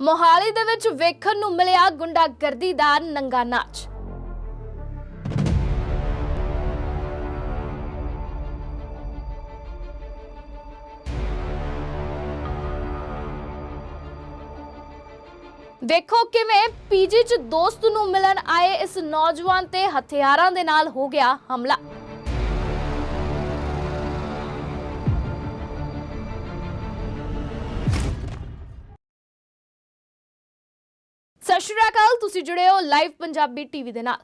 ਮੋਹਾਲੀ ਦੇ ਵਿੱਚ ਵੇਖਣ ਨੂੰ ਮਿਲਿਆ ਗੁੰਡਾਗਰਦੀ ਦਾ ਨੰਗਾ ਨਾਚ। ਦੇਖੋ ਕਿਵੇਂ ਪੀਜੀ 'ਚ ਦੋਸਤ ਨੂੰ ਮਿਲਣ ਆਏ ਇਸ ਨੌਜਵਾਨ ਤੇ ਹਥਿਆਰਾਂ ਦੇ ਨਾਲ ਹੋ ਗਿਆ ਹਮਲਾ। ਸਤਿ ਸ਼੍ਰੀ ਅਕਾਲ ਤੁਸੀਂ ਜੁੜੇ ਹੋ ਲਾਈਵ ਪੰਜਾਬੀ ਟੀਵੀ ਦੇ ਨਾਲ।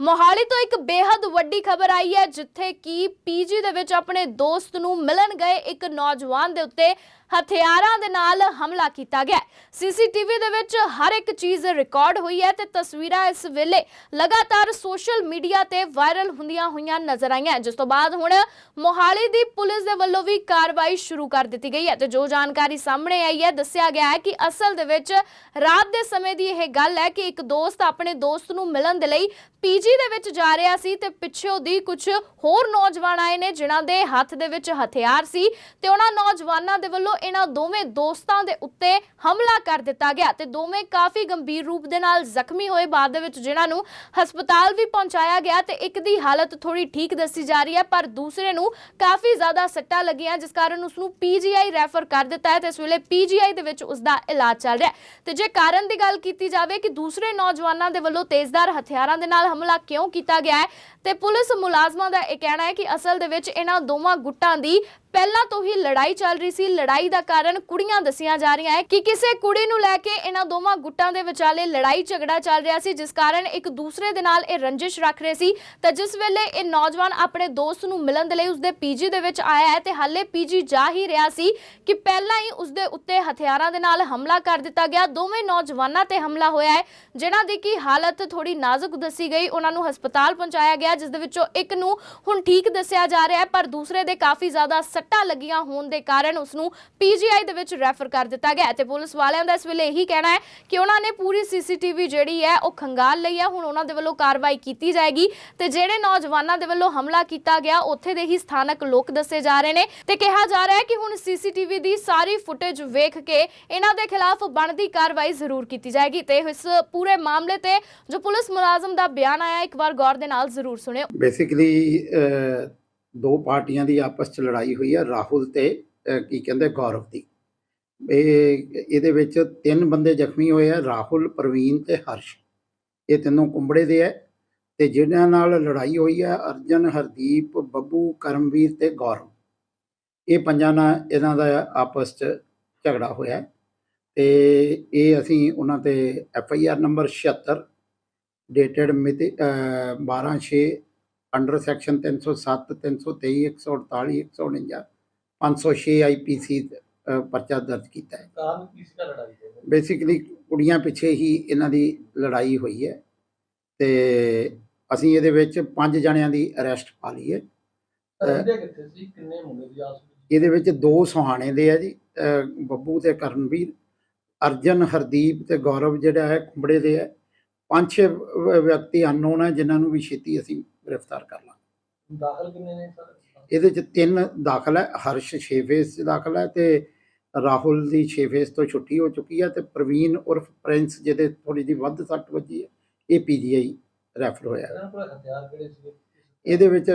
ਮੋਹਾਲੀ ਤੋਂ ਇੱਕ ਬੇहद ਵੱਡੀ ਖਬਰ ਆਈ ਹੈ, ਜਿੱਥੇ ਕਿ ਪੀਜੀ ਦੇ ਵਿੱਚ ਆਪਣੇ ਦੋਸਤ ਨੂੰ ਮਿਲਣ ਗਏ ਇੱਕ ਨੌਜਵਾਨ ਦੇ ਉੱਤੇ ਹਥਿਆਰਾਂ ਦੇ ਨਾਲ ਹਮਲਾ ਕੀਤਾ ਗਿਆ। ਸੀਸੀਟੀਵੀ ਦੇ ਵਿੱਚ ਹਰ ਇੱਕ ਚੀਜ਼ ਰਿਕਾਰਡ ਹੋਈ ਹੈ ਤੇ ਤਸਵੀਰਾਂ ਇਸ ਵੇਲੇ ਲਗਾਤਾਰ ਸੋਸ਼ਲ ਮੀਡੀਆ ਤੇ ਵਾਇਰਲ ਹੁੰਦੀਆਂ ਹੋਈਆਂ ਨਜ਼ਰ ਆਈਆਂ। ਜਿਸ ਤੋਂ ਬਾਅਦ ਹੁਣ ਮੋਹਾਲੀ ਦੀ ਪੁਲਿਸ ਦੇ ਵੱਲੋਂ ਵੀ ਕਾਰਵਾਈ ਸ਼ੁਰੂ ਕਰ ਦਿੱਤੀ ਗਈ ਹੈ ਤੇ ਜੋ ਜਾਣਕਾਰੀ ਸਾਹਮਣੇ ਆਈ ਹੈ, ਦੱਸਿਆ ਗਿਆ ਹੈ ਕਿ ਅਸਲ ਦੇ ਵਿੱਚ ਰਾਤ ਦੇ ਸਮੇਂ ਦੀ ਇਹ ਗੱਲ ਹੈ ਕਿ ਇੱਕ ਦੋਸਤ ਆਪਣੇ ਦੋਸਤ ਨੂੰ ਮਿਲਣ ਦੇ ਲਈ ਪੀਜੀ ਦੇ ਵਿੱਚ ਜਾ ਰਿਹਾ ਸੀ ਤੇ ਪਿੱਛੋਂ ਦੀ ਕੁਝ ਹੋਰ ਨੌਜਵਾਨ ਆਏ ਨੇ ਜਿਨ੍ਹਾਂ ਦੇ ਹੱਥ ਦੇ ਵਿੱਚ ਹਥਿਆਰ ਸੀ ਤੇ ਉਹਨਾਂ ਨੌਜਵਾਨਾਂ ਦੇ ਵੱਲੋਂ ਇਹਨਾਂ ਦੋਵੇਂ ਦੋਸਤਾਂ ਦੇ ਉੱਤੇ ਹਮਲਾ ਕਰ ਦਿੱਤਾ ਗਿਆ ਤੇ ਦੋਵੇਂ ਕਾਫੀ ਗੰਭੀਰ ਰੂਪ ਦੇ ਨਾਲ ਜ਼ਖਮੀ ਹੋਏ ਬਾਅਦ ਦੇ ਵਿੱਚ ਜਿਨ੍ਹਾਂ ਨੂੰ ਹਸਪਤਾਲ ਵੀ ਪਹੁੰਚਾਇਆ ਗਿਆ ਤੇ ਇੱਕ ਦੀ ਹਾਲਤ ਥੋੜੀ ਠੀਕ ਦੱਸੀ ਜਾ ਰਹੀ ਹੈ, ਪਰ ਦੂਸਰੇ ਨੂੰ ਕਾਫੀ ਜ਼ਿਆਦਾ ਸੱਟਾਂ ਲੱਗੀਆਂ ਜਿਸ ਕਾਰਨ ਉਸ ਨੂੰ ਪੀਜੀਆਈ ਰੈਫਰ ਕਰ ਦਿੱਤਾ ਹੈ ਤੇ ਇਸ ਵੇਲੇ ਪੀਜੀਆਈ ਦੇ ਵਿੱਚ ਉਸ ਦਾ ਇਲਾਜ ਚੱਲ ਰਿਹਾ ਤੇ ਜੇ ਕਾਰਨ ਦੀ ਗੱਲ ਕੀਤੀ ਜਾਵੇ ਕਿ ਦੂਸਰੇ ਨੌਜਵਾਨਾਂ ਦੇ ਵੱਲੋਂ ਤੇਜ਼ਦਾਰ ਹਥਿਆਰਾਂ ਦੇ ਨਾਲ ਹਮਲਾ ਕਿਉਂ ਕੀਤਾ ਗਿਆ ਹੈ? ਤੇ ਪੁਲਿਸ ਮੁਲਾਜ਼ਮਾਂ ਦਾ ਇਹ ਕਹਿਣਾ ਹੈ ਕਿ ਅਸਲ ਦੇ ਵਿੱਚ ਇਹਨਾਂ ਦੋਵਾਂ ਗੁੱਟਾਂ ਦੀ ਪਹਿਲਾਂ ਤੋਂ ਹੀ ਲੜਾਈ ਚੱਲ ਰਹੀ ਸੀ। ਲੜਾਈ ਦਾ ਕਾਰਨ ਕੁੜੀਆਂ ਦੱਸੀਆਂ ਜਾ ਰਹੀਆਂ ਹੈ ਕਿ ਕਿਸੇ ਕੁੜੀ ਨੂੰ ਲੈ ਕੇ ਇਹਨਾਂ ਦੋਵਾਂ ਗੁੱਟਾਂ ਦੇ ਵਿਚਾਲੇ ਲੜਾਈ ਝਗੜਾ ਚੱਲ ਰਿਹਾ ਸੀ, ਜਿਸ ਕਾਰਨ ਇੱਕ ਦੂਸਰੇ ਦੇ ਨਾਲ ਇਹ ਰੰਜਿਸ਼ ਰੱਖ ਰਹੇ ਸੀ। ਤਾਂ ਜਿਸ ਵੇਲੇ ਇਹ ਨੌਜਵਾਨ ਆਪਣੇ ਦੋਸਤ ਨੂੰ ਮਿਲਣ ਦੇ ਲਈ ਉਸਦੇ ਪੀਜੀ ਦੇ ਵਿੱਚ ਆਇਆ ਹੈ ਤੇ ਹਾਲੇ ਪੀਜੀ ਜਾ ਹੀ ਰਿਹਾ ਸੀ ਕਿ ਪਹਿਲਾਂ ਹੀ ਉਸਦੇ ਉੱਤੇ ਹਥਿਆਰਾਂ ਦੇ ਨਾਲ ਹਮਲਾ ਕਰ ਦਿੱਤਾ ਗਿਆ। ਦੋਵੇਂ ਨੌਜਵਾਨਾਂ ਤੇ ਹਮਲਾ ਹੋਇਆ ਹੈ, ਜਿਨ੍ਹਾਂ ਦੀ ਕੀ ਹਾਲਤ ਥੋੜੀ ਨਾਜ਼ੁਕ ਦੱਸੀ ਗਈ। ਉਹਨਾਂ ਨੂੰ ਹਸਪਤਾਲ ਪਹੁੰਚਾਇਆ ਗਿਆ, ਜਿਸ ਦੇ ਵਿੱਚੋਂ ਇੱਕ ਨੂੰ ਹੁਣ ਠੀਕ ਦੱਸਿਆ ਜਾ ਰਿਹਾ ਹੈ, ਪਰ ਦੂਸਰੇ ਦੇ ਕਾਫੀ ਜ਼ਿਆਦਾ ਸੱਟਾਂ ਲੱਗੀਆਂ ਹੋਣ ਦੇ ਕਾਰਨ ਉਸ ਨੂੰ ਪੀਜੀਆਈ ਦੇ ਵਿੱਚ ਰੈਫਰ ਕਰ ਦਿੱਤਾ ਗਿਆ ਤੇ ਪੁਲਿਸ ਵਾਲਿਆਂ ਦਾ ਇਸ ਵੇਲੇ ਇਹੀ ਕਹਿਣਾ ਹੈ ਕਿ ਉਹਨਾਂ ਨੇ ਪੂਰੀ ਸੀਸੀਟੀਵੀ ਜਿਹੜੀ ਹੈ, ਉਹ ਖੰਗਾਲ ਲਈ ਹੈ। ਹੁਣ ਉਹਨਾਂ ਦੇ ਵੱਲੋਂ ਕਾਰਵਾਈ ਕੀਤੀ ਜਾਏਗੀ ਤੇ ਜਿਹੜੇ ਨੌਜਵਾਨਾਂ ਦੇ ਵੱਲੋਂ ਹਮਲਾ ਕੀਤਾ ਗਿਆ, ਉੱਥੇ ਦੇ ਹੀ ਸਥਾਨਕ ਲੋਕ ਦੱਸੇ ਜਾ ਰਹੇ ਨੇ ਤੇ ਕਿਹਾ ਜਾ ਰਿਹਾ ਹੈ ਕਿ ਹੁਣ ਸੀਸੀਟੀਵੀ ਦੀ ਸਾਰੀ ਫੁਟੇਜ ਵੇਖ ਕੇ ਇਹਨਾਂ ਦੇ ਖਿਲਾਫ ਬਣਦੀ ਕਾਰਵਾਈ ਜ਼ਰੂਰ ਕੀਤੀ ਜਾਏਗੀ ਤੇ ਇਸ ਪੂਰੇ ਮਾਮਲੇ ਤੇ ਜੋ ਪੁਲਿਸ ਮੁਲਾਜ਼ਮ ਦਾ ਬਿਆਨ ਆਇਆ ਇੱਕ ਵਾਰ ਗੌਰ ਦੇ ਨਾਲ ਜ਼ਰੂਰ ਸੁਣਿਓ। ਬੇਸਿਕਲੀ ਦੋ ਪਾਰਟੀਆਂ ਦੀ ਆਪਸ ਚ ਲੜਾਈ ਹੋਈ ਹੈ ਰਾਹੁਲ ਤੇ ਕੀ ਕਹਿੰਦੇ ਗੌਰਵ ਦੀ। ਇਹ, ਇਹਦੇ ਵਿੱਚ ਤਿੰਨ ਬੰਦੇ ਜ਼ਖਮੀ ਹੋਏ ਆ, ਰਾਹੁਲ, ਪ੍ਰਵੀਨ ਤੇ ਹਰਸ਼। ਇਹ ਤਿੰਨੋਂ ਕੁੰਬੜੇ ਦੇ ਹੈ ਤੇ ਜਿਹਨਾਂ ਨਾਲ ਲੜਾਈ ਹੋਈ ਹੈ ਅਰਜਨ, ਹਰਦੀਪ, ਬੱਬੂ, ਕਰਮਵੀਰ ਤੇ ਗੌਰਵ। ਇਹ ਪੰਜਾਂ ਨਾਲ ਇਹਨਾਂ ਦਾ ਆਪਸ ਚ ਝਗੜਾ ਹੋਇਆ। ਤੇ ਇਹ ਅਸੀਂ ਉਹਨਾਂ ਤੇ F I R number 76 dated ਮਿਤੀ 12 6 ਅੰਡਰ ਸੈਕਸ਼ਨ 307 323 148 149 506 ਆਈਪੀਸੀ ਪਰਚਾ ਦਰਜ ਕੀਤਾ ਹੈ। ਕਾਰਨ ਕੀ ਸੀਗਾ ਲੜਾਈ ਦੇ ਬੇਸਿਕਲੀ ਕੁੜੀਆਂ ਪਿੱਛੇ ਹੀ ਇਹਨਾਂ ਦੀ ਲੜਾਈ ਹੋਈ ਹੈ ਤੇ ਅਸੀਂ ਇਹਦੇ ਵਿੱਚ ਪੰਜ ਜਣਿਆਂ ਦੀ ਅਰੈਸਟ ਪਾ ਲਈ ਹੈ। ਰਹਿੰਦੇ ਕਿੱਥੇ ਸੀ? ਕਿੰਨੇ ਮੁੰਡੇ ਦੀ ਆਸ ਵਿੱਚ? ਇਹਦੇ ਵਿੱਚ ਦੋ ਸੁਹਾਣੇ ਦੇ ਆ ਜੀ ਬੱਬੂ ਤੇ ਕਰਨਵੀਰ ਅਰਜਨ ਹਰਦੀਪ ਤੇ ਗੌਰਵ ਜਿਹੜਾ ਹੈ ਕੁੰਬੜੇ ਦੇ ਹੈ ਪੰਜ ਛੇ ਵਿਅਕਤੀ ਅਨਨੋਨ ਹੈ ਜਿਨ੍ਹਾਂ ਨੂੰ ਵੀ ਛੇਤੀ ਅਸੀਂ ਗ੍ਰਿਫਤਾਰ ਕਰ ਲਾਂਗੇ। ਦਾਖਲ ਕਿੰਨੇ ਨੇ ਸਰ? ਇਹਦੇ ਚ ਤਿੰਨ ਦਾਖਲ ਹੈ ਹਰਸ਼ 6 ਫੇਸ 'ਚ ਦਾਖਲ ਹੈ ਤੇ ਰਾਹੁਲ ਦੀ 6 ਫੇਸ ਤੋਂ ਛੁੱਟੀ ਹੋ ਚੁੱਕੀ ਹੈ ਤੇ ਪ੍ਰਵੀਨ ਉਰਫ ਪ੍ਰਿੰਸ ਜਿਹਦੇ ਥੋੜੀ ਜਿਹੀ ਵੱਧ ਸੱਟ ਵੱਜੀ ਹੈ ਇਹ ਪੀਜੀਆਈ ਰੈਫਰ ਹੋਇਆ। ਇਹਦੇ ਵਿੱਚ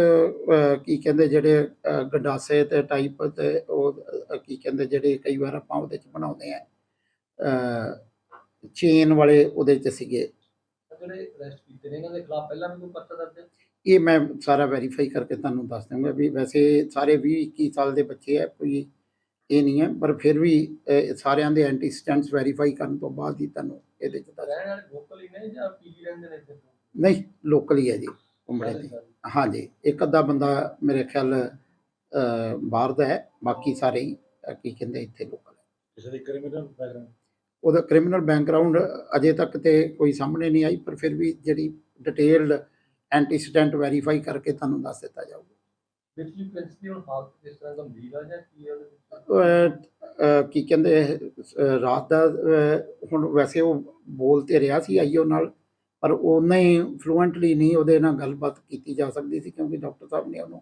ਕੀ ਕਹਿੰਦੇ ਜਿਹੜੇ ਗੰਡਾਸੇ ਤੇ ਟਾਈਪ ਤੇ ਉਹ ਕੀ ਕਹਿੰਦੇ ਜਿਹੜੇ ਕਈ ਵਾਰ ਆਪਾਂ ਉਹਦੇ ਚ ਬਣਾਉਂਦੇ ਆ ਚੇਨ ਵਾਲੇ ਉਹਦੇ ਚ ਸੀਗੇ। ਜਿਹੜੇ ਅਰੈਸਟ ਕੀਤੇ ਨੇ? ਇਹਨਾਂ ਦੇ ਖਿਲਾਫ ਪਹਿਲਾਂ ਵੀ ਕੋਈ ਪਰਚਾ ਦਰਜ ਹੈ? ਇਹ ਮੈਂ ਸਾਰਾ ਵੈਰੀਫਾਈ ਕਰਕੇ ਤੁਹਾਨੂੰ ਦੱਸ ਦੂੰਗਾ ਵੀ ਵੈਸੇ ਸਾਰੇ 20 21 ਸਾਲ ਦੇ ਬੱਚੇ ਆ ਕੋਈ ਇਹ ਨਹੀਂ ਹੈ ਪਰ ਫਿਰ ਵੀ ਸਾਰਿਆਂ ਦੇ ਐਂਟੀਸਟੈਂਟਸ ਵੈਰੀਫਾਈ ਕਰਨ ਤੋਂ ਬਾਅਦ ਹੀ ਤੁਹਾਨੂੰ ਇਹਦੇ ਚ ਦੱਸ ਰਹਿਣ ਵਾਲੇ ਲੋਕਲ ਹੀ ਨੇ ਜਾਂ ਪੀਜੀ ਰਹਿੰਦੇ ਨੇ ਇੱਥੇ? ਨਹੀਂ ਲੋਕਲ ਹੀ ਹੈ ਜੀ ਕੁੰਬੜੇ ਦੇ। ਹਾਂਜੀ ਇੱਕ ਅੱਧਾ ਬੰਦਾ ਮੇਰੇ ਖਿਆਲ ਬਾਹਰ ਦਾ ਹੈ ਬਾਕੀ ਸਾਰੇ ਹੀ ਕੀ ਕਹਿੰਦੇ ਇੱਥੇ ਲੋਕਲ ਹੈ। ਕਿਸੇ ਦੀ ਕ੍ਰਿਮੀਨਲ ਬੈਕਗ੍ਰਾਉਂਡ ਉਹਦਾ ਕ੍ਰਿਮੀਨਲ ਬੈਕਗ੍ਰਾਉਂਡ ਅਜੇ ਤੱਕ ਤੇ ਕੋਈ ਸਾਹਮਣੇ ਨਹੀਂ ਆਈ ਪਰ ਫਿਰ ਵੀ ਜਿਹੜੀ ਡਿਟੇਲਡ ਐਂਟੀਸਟੈਂਟ ਵੈਰੀਫਾਈ ਕਰਕੇ ਤੁਹਾਨੂੰ ਦੱਸ ਦਿੱਤਾ ਜਾਊਗਾ। ਵਿੱਚ ਵੀ ਪ੍ਰਿੰਸ ਦੀ ਹੁਣ ਹਾਲਤ ਕਿਸ ਤਰ੍ਹਾਂ ਗੰਭੀਰ ਆ ਜਾਂ ਕੀ ਆ ਕਹਿੰਦੇ ਰਾਤ ਦਾ ਹੁਣ ਵੈਸੇ ਉਹ ਬੋਲ ਤੇ ਰਿਹਾ ਸੀ ਆਈਓ ਨਾਲ ਪਰ ਉਹਨਾਂ ਹੀ ਫਲੂਐਂਟਲੀ ਨਹੀਂ ਉਹਦੇ ਨਾਲ ਗੱਲਬਾਤ ਕੀਤੀ ਜਾ ਸਕਦੀ ਸੀ ਕਿਉਂਕਿ ਡਾਕਟਰ ਸਾਹਿਬ ਨੇ ਉਹਨੂੰ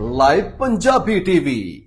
ਲਾਈਵ ਪੰਜਾਬੀ ਟੀਵੀ